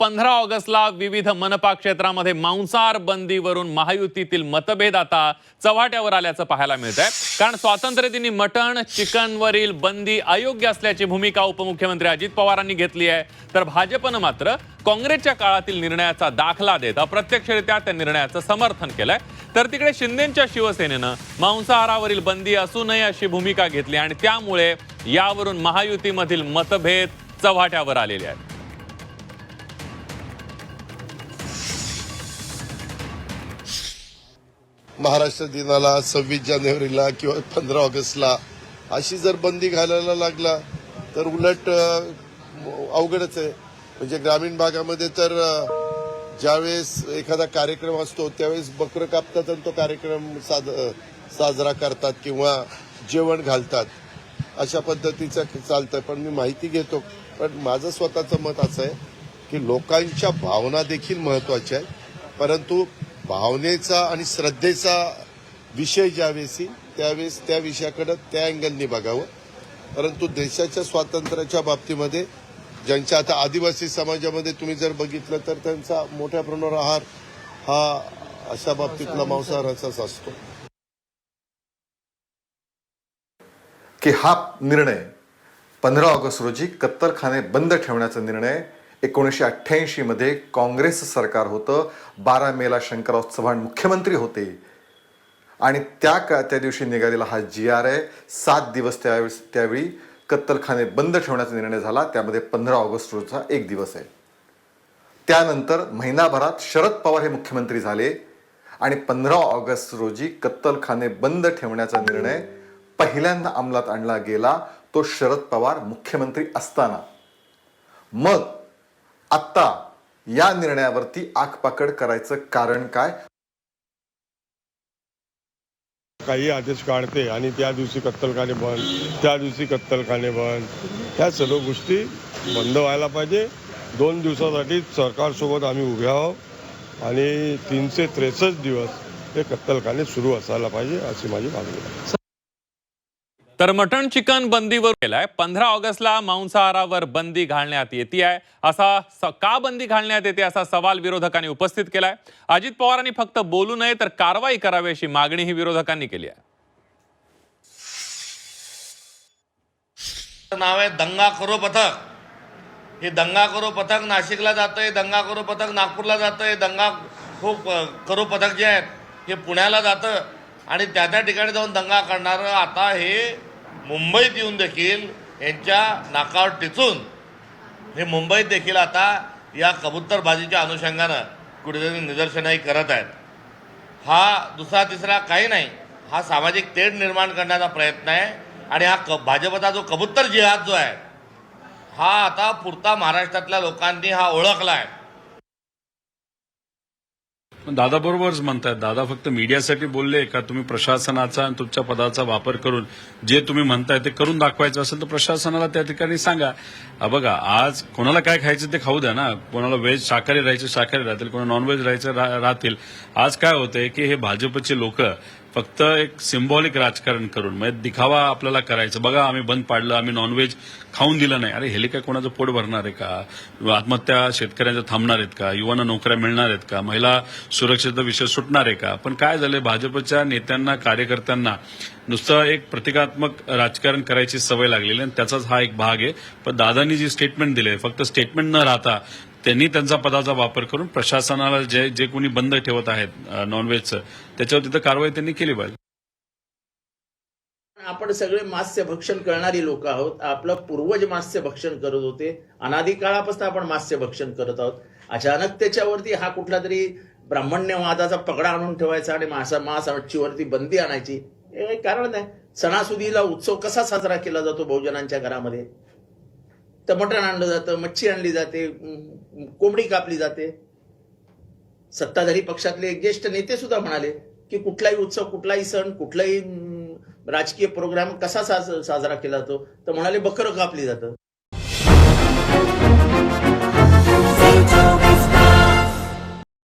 पंधरा ऑगस्टला विविध मनपा क्षेत्रामध्ये मांसाहार बंदीवरून महायुतीतील मतभेद आता चव्हाट्यावर आल्याचं पाहायला मिळत आहे कारण स्वातंत्र्यदिनी मटण चिकनवरील बंदी अयोग्य असल्याची भूमिका उपमुख्यमंत्री अजित पवारांनी घेतली आहे. तर भाजपनं मात्र काँग्रेसच्या काळातील निर्णयाचा दाखला देत अप्रत्यक्षरित्या त्या निर्णयाचं समर्थन केलंय. तर तिकडे शिंदेच्या शिवसेनेनं मांसाहारावरील बंदी असू नये अशी भूमिका घेतली आणि त्यामुळे यावरून महायुतीमधील मतभेद चव्हाट्यावर आलेले आहेत. महाराष्ट्र दिनाला सव्वीस जानेवारीला किंवा पंधरा ऑगस्टला अशी जर बंदी घालायला लागला तर उलट अवघडच आहे. म्हणजे ग्रामीण भागामध्ये तर ज्यावेळेस एखादा कार्यक्रम असतो त्यावेळेस बकरं कापतात आणि तो कार्यक्रम साज साजरा करतात किंवा जेवण घालतात. अशा पद्धतीचं चालतं पण मी माहिती घेतो. पण माझं स्वतःचं मत असं आहे की लोकांच्या भावना देखील महत्त्वाच्या आहेत. परंतु भावनेचा आणि श्रद्धेचा विषय ज्यावेळेस येईल त्यावेळेस त्या विषयाकडे त्या अँगलनी बघावं. परंतु देशाच्या स्वातंत्र्याच्या बाबतीमध्ये ज्यांच्या आता आदिवासी समाजामध्ये तुम्ही जर बघितलं तर त्यांचा मोठ्या प्रमाणावर आहार हा अशा बाबतीतला मांसाहाराचाच असतो. की हा निर्णय पंधरा ऑगस्ट रोजी कत्तलखाने बंद ठेवण्याचा निर्णय एकोणीसशे अठ्ठ्याऐंशीमध्ये काँग्रेस सरकार होतं. बारा मेला शंकरराव चव्हाण मुख्यमंत्री होते. आणि त्या का त्या दिवशी निघालेला हा जी आर आहे सात दिवस त्यावेळेस त्यावेळी कत्तलखाने बंद ठेवण्याचा निर्णय झाला. त्यामध्ये पंधरा ऑगस्ट रोजचा एक दिवस आहे. त्यानंतर महिनाभरात शरद पवार हे मुख्यमंत्री झाले. आणि पंधरा ऑगस्ट रोजी कत्तलखाने बंद ठेवण्याचा निर्णय पहिल्यांदा अंमलात आणला गेला. तो शरद पवार मुख्यमंत्री असताना. मग आत्ता या निर्णयावरती आखपाकड करायचं कारण काय? काही आदेश काढते आणि त्या दिवशी कत्तलखाने बंद त्या दिवशी कत्तलखाने बंद. ह्या सर्व गोष्टी बंद व्हायला पाहिजे. दोन दिवसासाठी सरकारसोबत आम्ही उभे आहोत आणि तीनशे त्रेसष्ट दिवस हे कत्तलखाने सुरू असायला पाहिजे अशी माझी मागणी आहे. तर मटण चिकन बंदीवर केलाय पंधरा ऑगस्टला मांसाहारावर बंदी घालण्यात येते आहे असा स- का बंदी घालण्यात येते असा सवाल विरोधकांनी उपस्थित केलाय. अजित पवारांनी फक्त बोलू नये तर कारवाई करावी अशी मागणीही विरोधकांनी केली आहे. नाव आहे दंगा करो पथक. हे दंगा करो पथक नाशिकला जातंय दंगा करो पथक नागपूरला जातंय दंगा खूप करो पथक जे आहेत हे पुण्याला जातं. आणि त्या त्या ठिकाणी जाऊन दंगा करणारं आता हे मुंबईत येऊन देखील यांच्या नाकावर टिचून हे मुंबईत देखील आता या कबूतरबाजीच्या अनुषंगानं कुठेतरी निदर्शनही करत आहेत. हा दुसरा तिसरा काही नाही. हा सामाजिक तेढ निर्माण करण्याचा प्रयत्न आहे आणि हा क भाजपचा जो कबूतर जिहाद जो आहे हा आता पुरता महाराष्ट्रातल्या लोकांनी हा ओळखला आहे दादा बरोबरच म्हणतायत. दादा फक्त मीडियासाठी बोलले का तुम्ही प्रशासनाचा आणि तुमच्या पदाचा वापर करून जे तुम्ही म्हणताय ते करून दाखवायचं असेल तर प्रशासनाला त्या ठिकाणी सांगा. बघा आज कोणाला काय खायचं ते खाऊ द्या ना. कोणाला व्हेज शाकाहारी राहायचे शाकाहारी राहतील. कोणाला नॉनव्हेज राहायचं रा- राहतील. आज काय होतंय की हे भाजपचे लोक फक्त एक सिम्बॉलिक राजकारण करून म्हणजे दिखावा आपल्याला करायचं. बघा आम्ही बंद पाडलं आम्ही नॉनव्हेज खाऊन दिलं नाही. अरे हेले काय कोणाचं पोट भरणार आहे का? आत्महत्या शेतकऱ्यांच्या थांबणार आहेत का? युवांना नोकऱ्या मिळणार आहेत का? महिला सुरक्षेचा विषय सुटणार आहे का? पण काय झालंय? भाजपच्या नेत्यांना कार्यकर्त्यांना नुसतं एक प्रतिकात्मक राजकारण करायची सवय लागलेली आणि त्याचाच हा एक भाग आहे. पण दादांनी जी स्टेटमेंट दिले फक्त स्टेटमेंट न राहता त्यांनी त्यांचा पदाचा वापर करून प्रशासनाला जे जे कोणी बंद ठेवत आहेत नॉनव्हेजचं त्याच्यावर तिथं कारवाई त्यांनी केली पाहिजे. आपण सगळे मास्य भक्षण करणारी लोक आहोत. आपलं पूर्वज मास्य भक्षण करत होते. अनादिकाळापासून आपण मास्य भक्षण करत आहोत. अचानक त्याच्यावरती हा कुठला तरी ब्राह्मण्यवादाचा पगडा आणून ठेवायचा आणि मासा मांस वरती बंदी आणायची. हे काही कारण नाही. सणासुदीला उत्सव कसा साजरा केला जातो बहुजनांच्या घरामध्ये? टमाटर आणलं जातं मच्छी आणली जाते कोंबडी कापली जाते. सत्ताधारी पक्षातले ज्येष्ठ नेते सुद्धा म्हणाले की कुठलाही उत्सव कुठलाही सण कुठलाही राजकीय प्रोग्राम कसा साजरा केला जातो? तर म्हणाले बकरं कापली जातं.